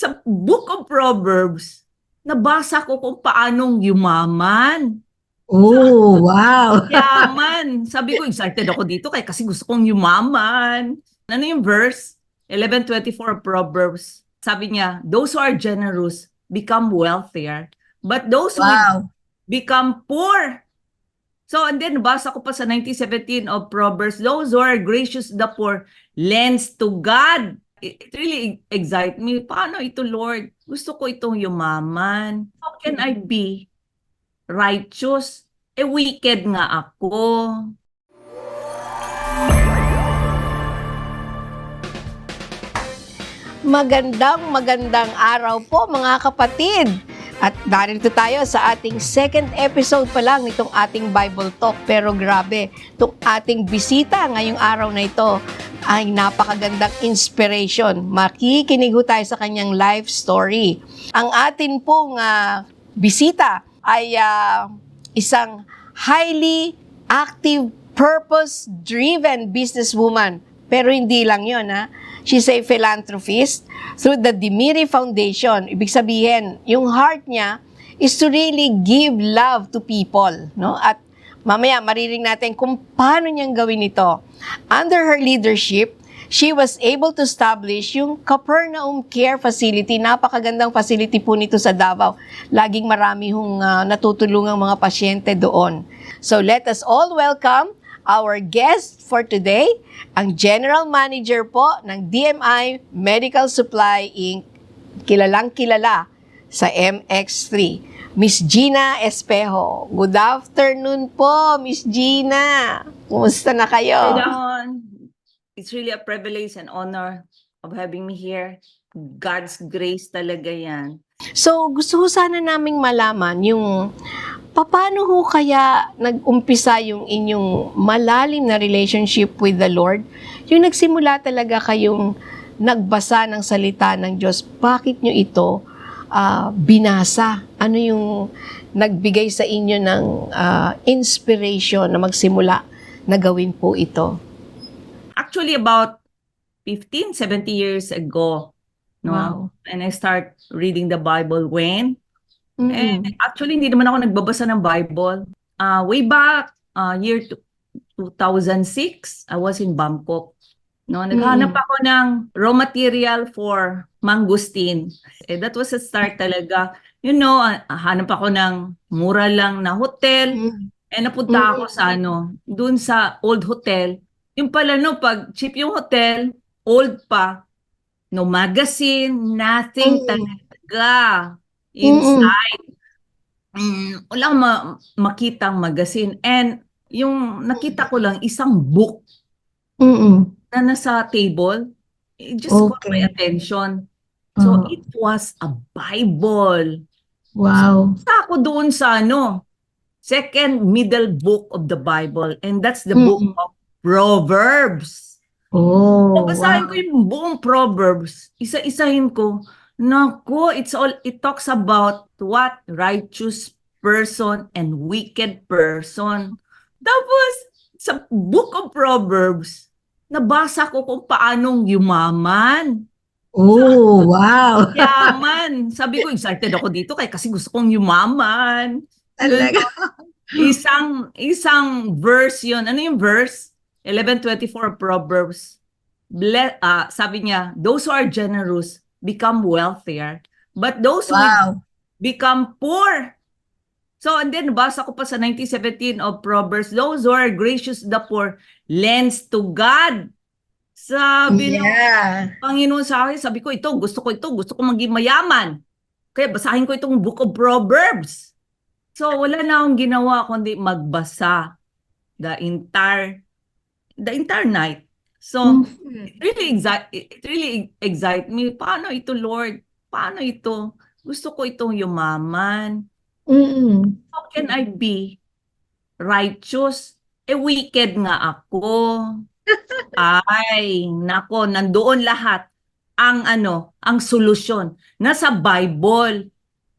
sa Book of Proverbs, nabasa ko kung paanong yumaman. Oh, wow. Yaman. Sabi ko, excited ako dito kaya kasi gusto kong yumaman. Ano yung verse? 11.24 Proverbs. Sabi niya, those who are generous become wealthier, but those who Wow. become poor. So, and then, basa ko pa sa 1917 of Proverbs, those who are gracious to the poor lends to God. It, really excites me. Paano ito, Lord? Gusto ko itong yumaman. How can I be righteous? Eh, wicked nga ako. Magandang magandang araw po mga kapatid. At narito tayo sa ating second episode pa lang nitong ating Bible Talk. Pero grabe, itong ating bisita ngayong araw na ito ay napakagandang inspiration. Makikinig ho tayo sa kanyang life story. Ang atin pong ah, bisita ay ah, isang highly active, purpose-driven businesswoman. Pero hindi lang yon ha. She's a philanthropist through the Dimiri Foundation. Ibig sabihin, yung heart niya is to really give love to people. No? At mamaya mariring natin kung paano niyang gawin ito. Under her leadership, she was able to establish yung Capernaum Care Facility. Napakagandang facility po nito sa Davao. Laging marami hong ah, natutulungang mga pasyente doon. So let us all welcome our guest for today, ang General Manager po ng DMI Medical Supply Inc. Kilalang kilala sa MX3. Miss Gina Espejo. Good afternoon po, Miss Gina. Kumusta na kayo? Down. It's really a privilege and honor of having me here. God's grace talaga yan. So, gusto ko sana naming malaman yung paano ho kaya nag-umpisa yung inyong malalim na relationship with the Lord? Yung nagsimula talaga kayong nagbasa ng salita ng Diyos, bakit nyo ito ah, binasa? Ano yung nagbigay sa inyo ng ah, inspiration na magsimula na gawin po ito? Actually, about 15, 70 years ago, no? Wow. And I start reading the Bible when? Mm-mm. And actually, hindi naman ako nagbabasa ng Bible. Uh, way back, uh, year two- 2006, I was in Bangkok. No, naghanap ako ng raw material for mangustin. Eh, that was a start talaga. You know, ah, hanap ako ng mura lang na hotel. Mm. Eh, napunta ako sa ano, dun sa old hotel. Yung pala no, pag cheap yung hotel, old pa, no magazine, nothing Mm. talaga inside. Mm, wala akong ma- makitang magazine. And yung nakita ko lang, isang book Mm-mm. na nasa table. It just caught my Okay. attention. So, it was a Bible. wow. Basta ako doon sa ano, second middle book of the Bible and that's the book of Proverbs. Oh, Babasahin wow. ko yung buong Proverbs, isa-isahin ko. Nako, it's all it talks about what righteous person and wicked person. Tapos sa book of Proverbs, nabasa ko kung paanong yumaman. Oh, wow. Yaman. Sabi ko, excited ako dito kaya kasi gusto kong yumaman. Talaga. Isang isang verse 'yon. Ano yung verse? 11:24 Proverbs. Ble- ah, sabi niya, those who are generous become wealthier, but those who Wow. become poor. So, and then basa ko pa sa 1917 of Proverbs, those who are gracious to the poor lends to God. Sabi ng Yeah. Panginoon sa akin, sabi ko, ito, gusto ko ito, gusto ko maging mayaman. Kaya basahin ko itong Book of Proverbs. So, wala na akong ginawa kundi magbasa the entire the entire night. So, Mhm. it really excite it really excite me. Paano ito, Lord? Paano ito? Gusto ko itong yumaman. Mm-mm. How can I be righteous? Eh, wicked nga ako. Ay, nako, nandoon lahat ang ano, ang solusyon. Nasa Bible.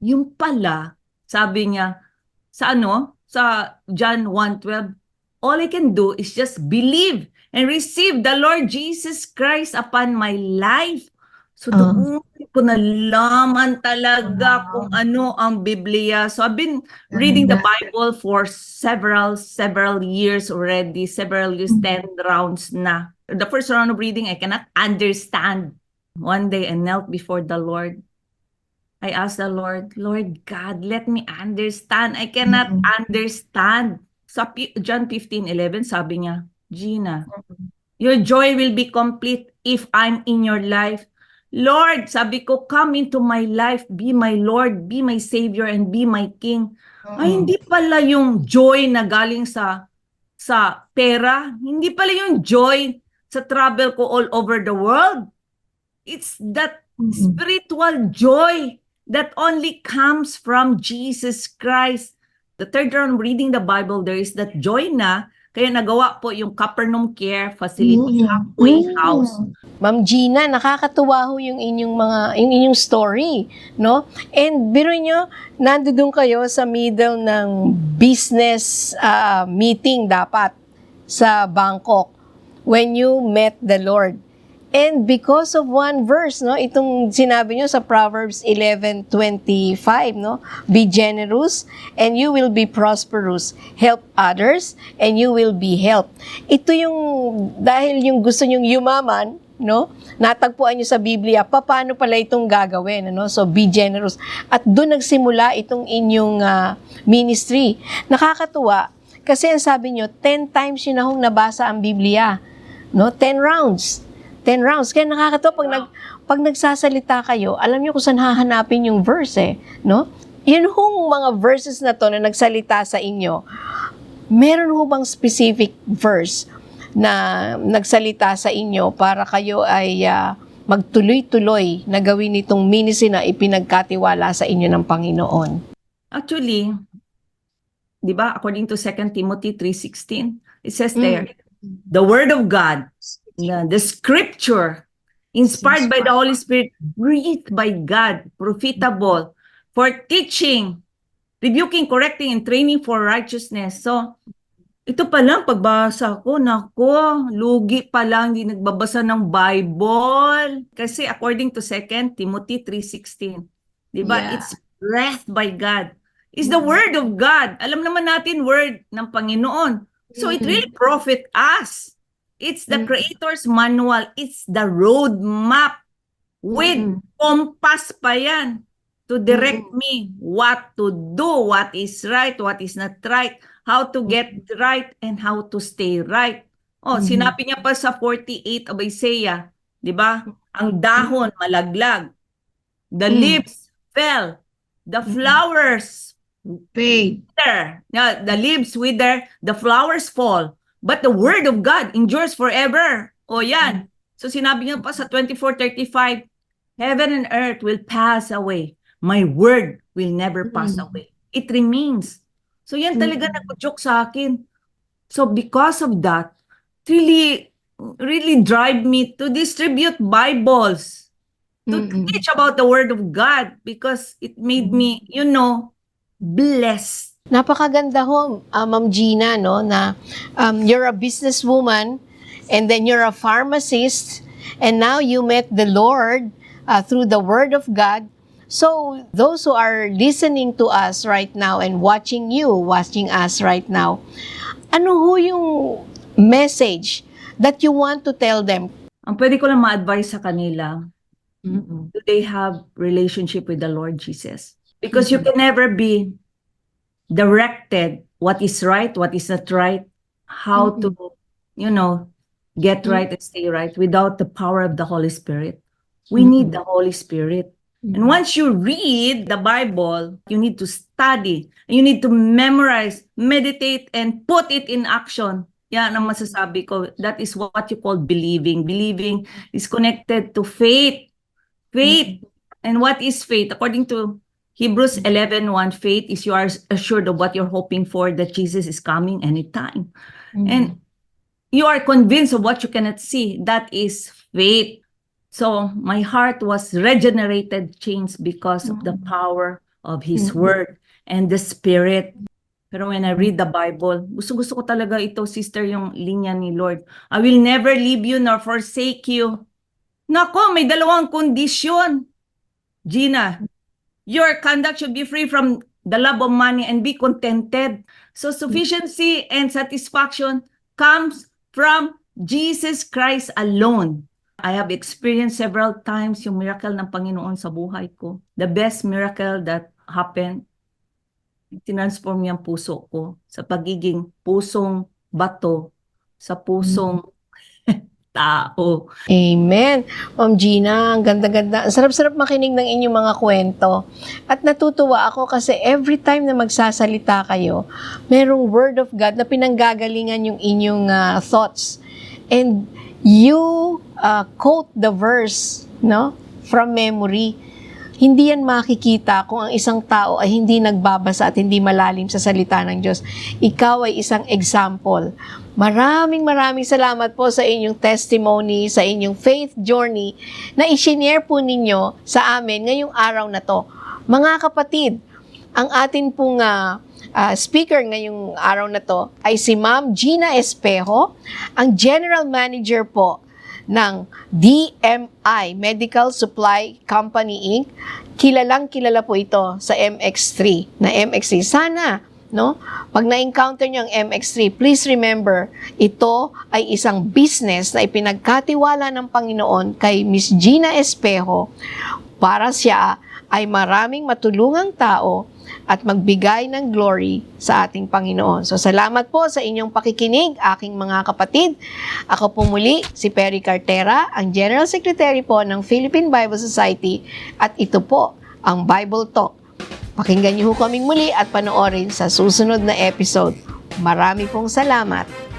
Yung pala, sabi niya, sa ano, sa John 1.12, all I can do is just believe and receive the Lord Jesus Christ upon my life. So Ah. doon ko nalaman talaga kung ano ang Biblia. So I've been reading the Bible for several, several years already, several years, 10 rounds na. The first round of reading, I cannot understand. One day, I knelt before the Lord. I asked the Lord, Lord God, let me understand. I cannot Mhm. understand. Sa Pi- John 15:11, sabi niya, Gina, your joy will be complete if I'm in your life. Lord, sabi ko, come into my life, be my Lord, be my Savior, and be my King. Ay, hindi pala yung joy na galing sa sa pera. Hindi pala yung joy sa travel ko all over the world. It's that Mm-mm. spiritual joy that only comes from Jesus Christ. The third round reading the Bible, there is that joy na, kaya nagawa po yung Capernaum Care Facility, Mm. halfway Mm. house. Ma'am Gina, nakakatuwa ho yung inyong mga yung inyong story, no? And biro nyo, nandoon kayo sa middle ng business ah, meeting dapat sa Bangkok when you met the Lord. And because of one verse, no, itong sinabi nyo sa Proverbs 11:25, no, be generous and you will be prosperous. Help others and you will be helped. Ito yung dahil yung gusto nyong yumaman, no? Natagpuan nyo sa Biblia, paano pala itong gagawin, ano? So be generous. At doon nagsimula itong inyong ah, ministry. Nakakatuwa kasi ang sabi nyo, 10 times yun na hong nabasa ang Biblia. No? 10 rounds. 10 rounds. Kaya nakakatawa pag, nag, pag nagsasalita kayo, alam niyo kung saan hahanapin yung verse eh. No? Yun hong mga verses na to na nagsalita sa inyo, meron ho bang specific verse na nagsalita sa inyo para kayo ay ah, magtuloy-tuloy na gawin itong ministry na ipinagkatiwala sa inyo ng Panginoon? Actually, di ba, according to 2 Timothy 3.16, it says Mm. there, the Word of God, the, the Scripture, inspired by the Holy Spirit, breathed by God, profitable for teaching, rebuking, correcting, and training for righteousness. So, ito pa lang, pagbasa ko, nako, lugi pa lang, hindi nagbabasa ng Bible. Kasi according to 2 Timothy 3.16, di ba, Yeah. it's breathed by God. It's the Word of God. Alam naman natin, Word ng Panginoon. So it Mhm. really profit us. It's the Mhm. Creator's manual. It's the road map with Mhm. compass pa yan to direct Mm-hmm. me what to do, what is right, what is not right, how to get right, and how to stay right. Oh, Mhm. sinabi niya pa sa 48 of Isaiah, di ba? Ang dahon malaglag. The Mm. leaves fell. The flowers Faith. wither. Yeah, the leaves wither, the flowers fall. But the word of God endures forever. O yan. So sinabi niya pa sa 24:35, heaven and earth will pass away. My word will never pass Mm. away. It remains. So yan talaga Mm. nag-joke sa akin. So because of that, it really really drive me to distribute Bibles to Mm-mm. teach about the word of God because it made me, you know, blessed. Napakaganda ho, ah, Ma'am Gina, no, na um, you're a businesswoman and then you're a pharmacist and now you met the Lord ah, through the Word of God. So, those who are listening to us right now and watching you, watching us right now, ano ho yung message that you want to tell them? Ang pwede ko lang ma-advise sa kanila, Mm-mm. do they have relationship with the Lord Jesus? Because you can never be directed what is right, what is not right, how to, you know, get Mhm. right and stay right without the power of the Holy Spirit. We need the Holy Spirit. And once you read the Bible, you need to study, you need to memorize, meditate, and put it in action. Yan ang masasabi ko. That is what you call believing. Believing is connected to faith. Faith. And what is faith? According to Hebrews 11:1, faith is you are assured of what you're hoping for, that Jesus is coming anytime. And you are convinced of what you cannot see. That is faith. So my heart was regenerated, changed because of the power of His Mhm. Word and the Spirit. Pero when I read the Bible, gusto-gusto ko talaga ito, sister, yung linya ni Lord. I will never leave you nor forsake you. Nako, may dalawang kondisyon. Gina, your conduct should be free from the love of money and be contented. So sufficiency and satisfaction comes from Jesus Christ alone. I have experienced several times yung miracle ng Panginoon sa buhay ko. The best miracle that happened, tinransform niya ang puso ko sa pagiging pusong bato, sa pusong tao. Amen. Ma'am Gina, ang ganda-ganda. Ang sarap-sarap makinig ng inyong mga kwento. At natutuwa ako kasi every time na magsasalita kayo, merong word of God na pinanggagalingan yung inyong ah, thoughts. And you ah, quote the verse, no? From memory. Hindi yan makikita kung ang isang tao ay hindi nagbabasa at hindi malalim sa salita ng Diyos. Ikaw ay isang example. Maraming maraming salamat po sa inyong testimony, sa inyong faith journey na isinare po ninyo sa amin ngayong araw na to. Mga kapatid, ang atin pong ah, ah, speaker ngayong araw na to ay si Ma'am Gina Espejo, ang General Manager po ng DMI, Medical Supply Company Inc. Kilalang kilala po ito sa MX3, na MX3. Sana, no? Pag na-encounter niyo ang MX3, please remember, ito ay isang business na ipinagkatiwala ng Panginoon kay Miss Gina Espejo para siya ay maraming matulungang tao at magbigay ng glory sa ating Panginoon. So salamat po sa inyong pakikinig, aking mga kapatid. Ako po muli, si Perry Cartera, ang General Secretary po ng Philippine Bible Society at ito po ang Bible Talk. Pakinggan niyo ho kaming muli at panoorin sa susunod na episode. Marami pong salamat.